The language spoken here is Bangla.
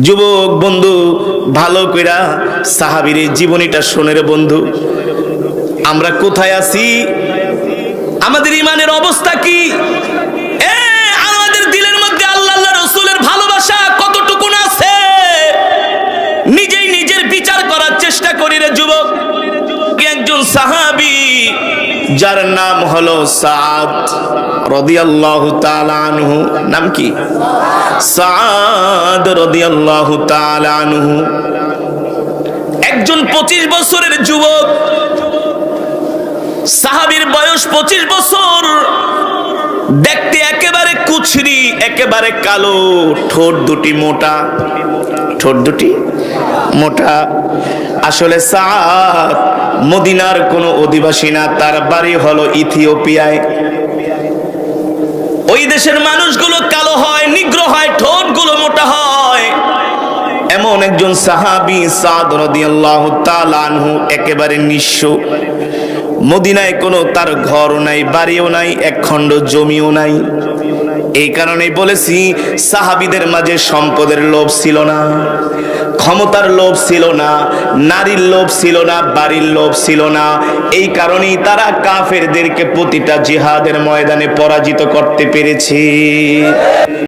যুবক বন্ধু, ভালো কইরা সাহাবীর জীবনীটা শোনের বন্ধু। আমরা কোথায় আছি? আমাদের ইমানের অবস্থা কি? আমাদের মধ্যে আল্লাহ রসুলের ভালোবাসা আছে? নিজেই নিজের বিচার করার চেষ্টা করি রে যুবক। একজন সাহাবি, যার নাম হলো সাদ। নাম কি? একজন পঁচিশ বছরের যুবক, সাহাবীর বয়স পঁচিশ বছর, দেখতে একেবারে কুচরি একেবারে কালো, ঠোঁট দুটি মোটা। ঠোঁট দুটি মোটা। আসলে সাদ মদিনার কোনো অধিবাসী না, তার বাড়ি হলো ইথিওপিয়ায়। ওই দেশের মানুষগুলো কালো হয়, নিগ্র হয়, ঠোঁটগুলো মোটা হয়। এমন একজন সাহাবি সাদ তাআলা একেবারে নিঃস্ব। মদিনায় কোনো তার ঘরও নাই, বাড়িও নাই, এক খণ্ড জমিও নাই। এই কারণেই বলেছি, সাহাবিদের মাঝে সম্পদের লোভ ছিল না। ক্ষমতার লোভ ছিল না, নারীর লোভ ছিল না, বাড়ির লোভ ছিল না। এই কারণেই তারা কাফেরদেরকে প্রতিটা জিহাদের ময়দানে পরাজিত করতে পেরেছে।